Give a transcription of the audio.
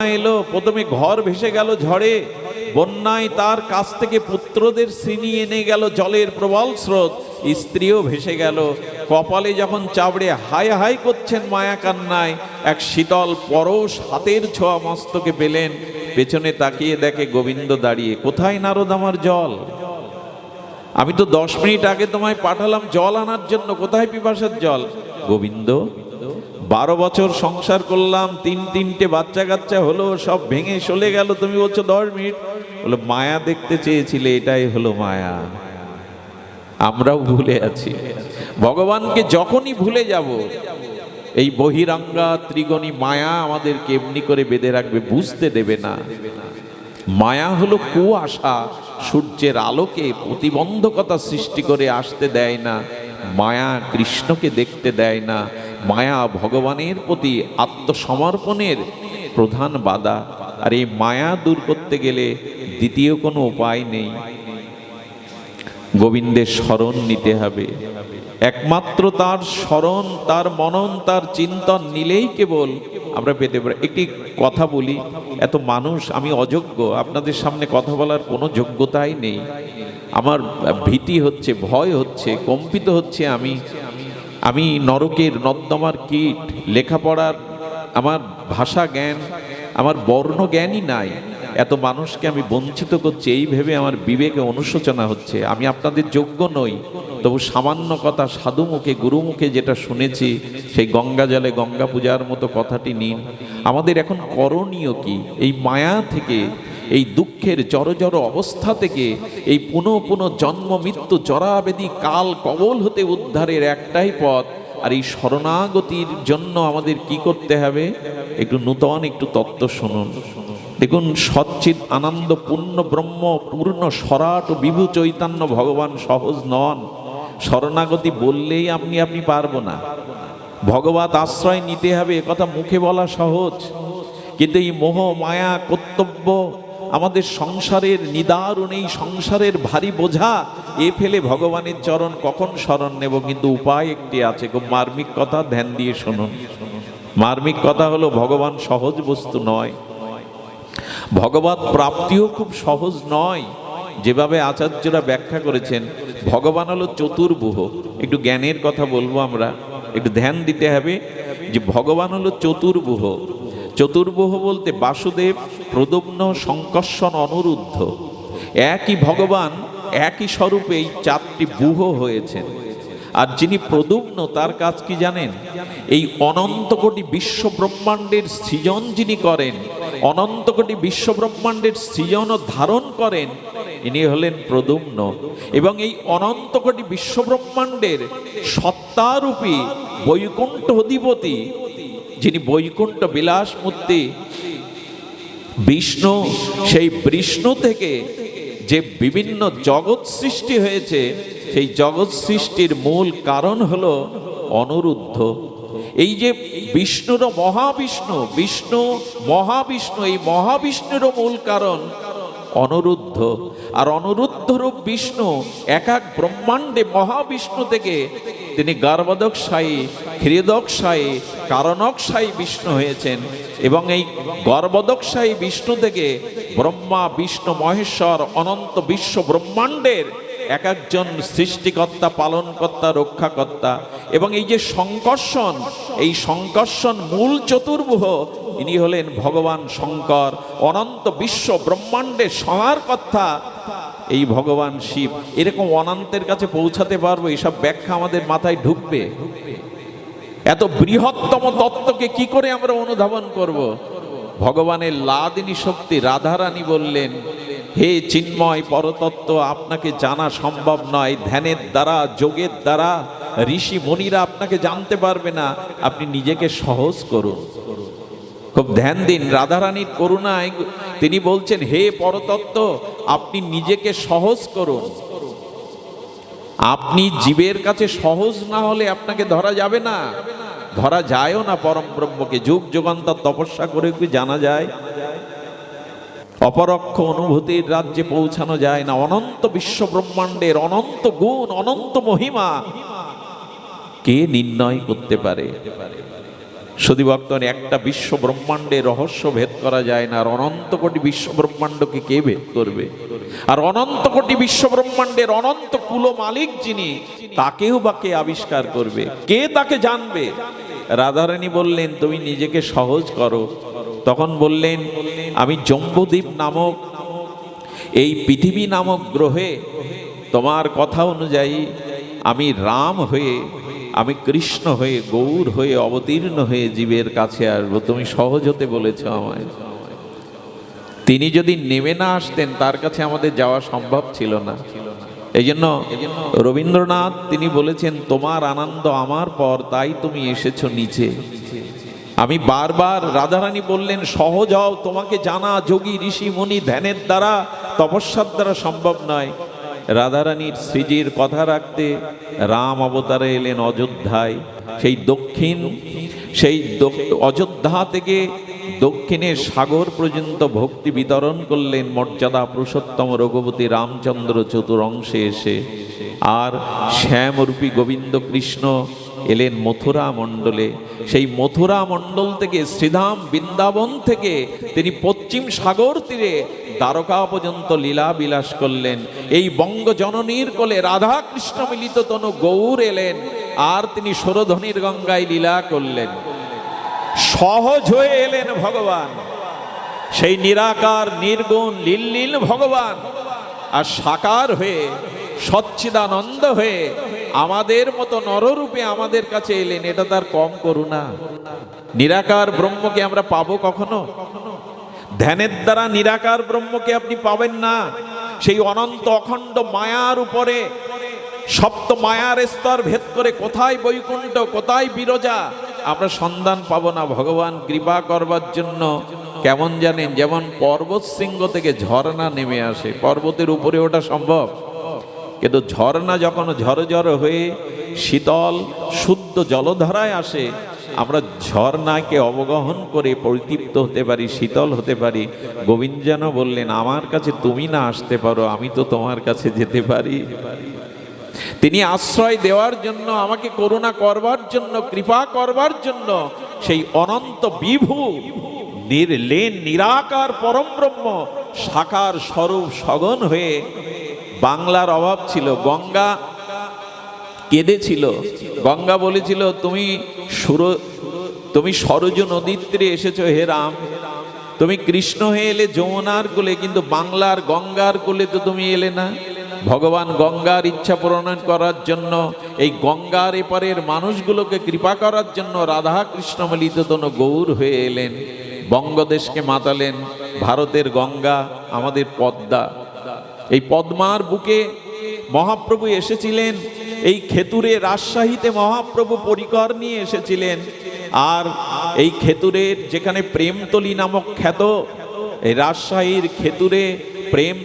এলো প্রথমে ঘর ভেসে গেল ঝড়ে, বন্যায় তার কাছ থেকে পুত্রদের শ্রেণি এনে গেল জলের প্রবল স্রোত, স্ত্রীও ভেসে গেল। কপালে যখন চাবড়ে হায় হাই করছেন মায়া কান্নায়, এক শীতল পরশ হাতের ছোঁয়া মস্তকে পেলেন, পেছনে তাকিয়ে দেখে গোবিন্দ দাঁড়িয়ে, কোথায় নারদ আমার জল? আমি তো দশ মিনিট আগে তোমায় পাঠালাম জল আনার জন্য, কোথায় পিপাসার জল? গোবিন্দ বারো বছর সংসার করলাম, তিন তিনটে বাচ্চা কাচ্চা হলো, সব ভেঙে চলে গেল। তুমি বলছো দশ মিনিট। বলো, মায়া দেখতে চেয়েছিলে, এটাই হলো মায়া। আমরাও ভুলে আছি। ভগবানকে যখনই ভুলে যাব, এই বহিরাঙ্গা, ত্রিগণী মায়া আমাদেরকে এমনি করে বেঁধে রাখবে, বুঝতে দেবে না। মায়া হলো কুয়াশা, সূর্যের আলোকে প্রতিবন্ধকতা সৃষ্টি করে আসতে দেয় না। মায়া কৃষ্ণকে দেখতে দেয় না। মায়া ভগবানের প্রতি আত্মসমর্পণের প্রধান বাধা। আর এই মায়া দূর করতে গেলে দ্বিতীয় কোনো উপায় নেই। গোবিন্দের স্মরণ নিতে হবে। একমাত্র তার স্মরণ, তার মনন, তার চিন্তন নিলেই কেবল আমরা পেতে পারি। একটি কথা বলি, এত মানুষ, আমি অযোগ্য, আপনাদের সামনে কথা বলার কোনো যোগ্যতাই নেই। আমার ভীতি হচ্ছে, ভয় হচ্ছে, কম্পিত হচ্ছে আমি। আমি নরকের নর্দমার কীট, লেখাপড়ার আমার ভাষা জ্ঞান, আমার বর্ণ জ্ঞানই নাই। এত মানুষকে আমি বঞ্চিত করছি, এই ভেবে আমার বিবেকে অনুশোচনা হচ্ছে। আমি আপনাদের যোগ্য নই, তবু সামান্য কথা সাধু মুখে যেটা শুনেছি, সেই গঙ্গা জলে গঙ্গা পূজার মতো কথাটি নিন। আমাদের এখন করণীয় কি? এই মায়া থেকে এই দুঃখের জড় জড় অবস্থা থেকে এই পুনঃ পুনঃ জন্ম, মৃত্যু, জরাবেদি, কাল, কবল হতে উদ্ধারের একটাই পথ। আর এই শরণাগতির জন্য আমাদের কি করতে হবে? একটু নূতন একটু তত্ত্ব শুনুন। দেখুন সচ্চিত আনন্দ, পূর্ণ, ব্রহ্ম, পূর্ণ, সরাট, বিভু, চৈতন্য, ভগবান সহজ নন। শরণাগতি বললেই আপনি আপনি পারব না। ভগবত আশ্রয় নিতে হবে কথা মুখে বলা সহজ। কিন্তু এই মোহ, মায়া, কর্তব্য আমাদের সংসারের নিদারুণ এই সংসারের ভারী বোঝা, এ ফেলে ভগবানের চরণ কখন স্মরণ নেব? কিন্তু উপায় একটি আছে খুব মার্মিক কথা ধ্যান দিয়ে শুনুন। মার্মিক কথা হলো, ভগবান সহজ বস্তু নয়। ভগবত প্রাপ্তিও খুব সহজ নয়। যেভাবে আচার্যরা ব্যাখ্যা করেছেন, ভগবান হলো চতুর্ভুহ একটু জ্ঞানের কথা বলব আমরা, একটু ধ্যান দিতে হবে যে ভগবান হলো চতুর্ভুহ চতুর্ভুহ বলতে বাসুদেব প্রদুম্ন সংকর্ষণ, অনুরুদ্ধ। একই ভগবান, একই স্বরূপে এই চারটি বুহ হয়েছেন। আর যিনি প্রদুম্ন তার কাজ কি জানেন? এই অনন্ত কোটি বিশ্ব ব্রহ্মাণ্ডের সৃজন যিনি করেন, অনন্ত কোটি বিশ্ব ব্রহ্মাণ্ডের সৃজন ধারণ করেন, ইনি হলেন প্রদুম্ন এবং এই অনন্ত কোটি বিশ্ব ব্রহ্মাণ্ডের সত্তারূপী বৈকুণ্ঠ অধিপতি যিনি বৈকুণ্ঠ বিলাস মূর্তি বিষ্ণু, সেই বিষ্ণু থেকে যে বিভিন্ন জগৎ সৃষ্টি হয়েছে, সেই জগৎ সৃষ্টির মূল কারণ হলো অনুরুদ্ধ। এই যে বিষ্ণুর মহাবিষ্ণু, বিষ্ণু মহাবিষ্ণু, এই মহাবিষ্ণুরও মূল কারণ অনরুদ্ধ। আর অনরুদ্ধ রূপ বিষ্ণু এক এক ব্রহ্মাণ্ডে মহাবিষ্ণু থেকে তিনি গর্ভদকশায়ী কারণক কারণকশায়ী বিষ্ণু হয়েছেন। এবং এই গর্ভদকশায়ী বিষ্ণু থেকে ব্রহ্মা, বিষ্ণু, মহেশ্বর, অনন্ত বিশ্ব ব্রহ্মাণ্ডের এক একজন সৃষ্টিকর্তা, পালনকর্তা, রক্ষাকর্তা। এবং এই যে সংকর্ষণ, এই সংকর্ষণ মূল চতুর্ভুহ ইনি হলেন ভগবান শঙ্কর, অনন্ত বিশ্ব ব্রহ্মাণ্ডের কথা এই ভগবান শিব, এরকম অনন্তের কাছে পৌঁছাতে পারব, এসব ব্যাখ্যা আমাদের মাথায় ঢুকবে। এত বৃহত্তম তত্ত্বকে কি করে আমরা অনুধাবন করব। ভগবানের লাদিনী শক্তি রাধারানী বললেন, হে চিন্ময় পরতত্ত্ব, আপনাকে জানা সম্ভব নয়। ধ্যানের দ্বারা, যোগের দ্বারা, ঋষি মুনিরা আপনাকে জানতে পারবে না। আপনি নিজেকে সহজ করুন। খুব ধ্যান দিন, রাধারানীর করুণায় তিনি বলছেন, হে পরতত্ত্ব, আপনি নিজেকে সহজ করুন। আপনি জীবের কাছে সহজ না হলে আপনাকে ধরা যাবে না। ধরা যায়ও না পরম ব্রহ্মকে। যুগ যুগান্তর তপস্যা করে কি জানা যায়? অপরক্ষ অনুভূতির রাজ্যে পৌঁছানো যায় না। অনন্ত বিশ্ব ব্রহ্মাণ্ডের অনন্ত গুণ, অনন্ত মহিমা। কে নির্ণয় করতে পারে? সদী ভক্তন একটা বিশ্ব ব্রহ্মাণ্ডে রহস্য ভেদ করা যায় না, আর অনন্ত কোটি বিশ্ব ব্রহ্মাণ্ডকে কে ভেদ করবে? আর অনন্ত কোটি বিশ্ব ব্রহ্মাণ্ডের অনন্ত কুল মালিক যিনি, তাকেও বা কে আবিষ্কার করবে? কে তাকে জানবে? রাধারানী বললেন, তুমি নিজেকে সহজ করো। তখন বললেন, আমি জম্বুদ্বীপ নামক এই পৃথিবী নামক গ্রহে, তোমার কথা অনুযায়ী আমি রাম হয়ে আমি কৃষ্ণ হয়ে, গৌর হয়ে, অবতীর্ণ হয়ে জীবের কাছে আসব। তুমি সহজ হতে বলেছ আমায়। তিনি যদি নেমে না আসতেন, তার কাছে আমাদের যাওয়া সম্ভব ছিল না। এই জন্য রবীন্দ্রনাথ তিনি বলেছেন, তোমার আনন্দ আমার পর, তাই তুমি এসেছ নিচে। আমি বারবার রাধারানী বললেন, সহজ হও, তোমাকে জানা যোগী, ঋষি, মুনি, ধ্যানের দ্বারা তপস্যার দ্বারা সম্ভব নয়। রাধারানীর শ্রীজির কথা রাখতে রাম অবতারে এলেন অযোধ্যায়। সেই দক্ষিণ, সেই অযোধ্যা থেকে দক্ষিণে সাগর পর্যন্ত ভক্তি বিতরণ করলেন মর্যাদা পুরুষোত্তম রঘুপতি রামচন্দ্র চতুর অংশে এসে। আর শ্যামরূপী গোবিন্দ কৃষ্ণ এলেন মথুরা মণ্ডলে। সেই মথুরা মণ্ডল থেকে শ্রীধাম বৃন্দাবন থেকে তিনি পশ্চিম সাগর তীরে দ্বারকা পর্যন্ত লীলা বিলাস করলেন। এই বঙ্গ জননীর কোলে রাধা কৃষ্ণ মিলিত তনু গৌর এলেন আর তিনি সরধ্বনির গঙ্গায় লীলা করলেন। সহজ হয়ে এলেন ভগবান। সেই নিরাকার, নির্গুণ লীল ভগবান। আর সাকার হয়ে, সচ্চিদানন্দ হয়ে আমাদের মতো নররূপে আমাদের কাছে এলেন, এটা তার কম করুণা। নিরাকার ব্রহ্মকে আমরা পাবো কখনো? ধ্যানের দ্বারা নিরাকার ব্রহ্মকে আপনি পাবেন না। সেই অনন্ত অখণ্ড মায়ার উপরে, সপ্ত মায়ার স্তর ভেদ করে কোথায় বৈকুণ্ঠ, কোথায় বিরজা, আমরা সন্ধান পাব না। ভগবান কৃপা করবার জন্য কেমন জানেন, যেমন পর্বত শৃঙ্গ থেকে ঝর্ণা নেমে আসে। পর্বতের উপরে ওটা সম্ভব? কিন্তু ঝর্ণা যখন ঝরঝর হয়ে শীতল, শুদ্ধ জলধারায় আসে, আমরা ঝর্ণাকে অবগহন করে পরিতৃপ্ত হতে পারি, শীতল হতে পারি। গোবিন্দ যেন বললেন, আমার কাছে তুমি না আসতে পারো, আমি তো তোমার কাছে যেতে পারি। তিনি আশ্রয় দেওয়ার জন্য, আমাকে করুণা করবার জন্য, কৃপা করবার জন্য, সেই অনন্ত বিভু, নির্লেন, নিরাকার, পরম ব্রহ্ম সাকার স্বরূপ সগন হয়ে বাংলার অভাব ছিল, গঙ্গা কেঁদেছিল। গঙ্গা বলেছিল, তুমি সুর, তুমি সরজ নদীর তীরে এসেছ হে রাম। তুমি কৃষ্ণ হয়ে এলে যমুনার কোলে, কিন্তু বাংলার গঙ্গার কোলে তো তুমি এলে না। ভগবান গঙ্গার ইচ্ছা পূরণ করার জন্য, এই গঙ্গার এপারের মানুষগুলোকে কৃপা করার জন্য রাধা কৃষ্ণ মিলিত গৌর হয়ে এলেন। বঙ্গদেশকে মাতালেন ভারতের গঙ্গা, আমাদের পদ্মা। এই পদ্মার বুকে মহাপ্রভু এসেছিলেন, এই খেতুরে রাজশাহীতে মহাপ্রভু পরিকর নিয়ে এসেছিলেন, আর এই খেতুরের যেখানে প্রেমতলি নামক খ্যাত, এই রাজশাহীর খেতুরে প্রেম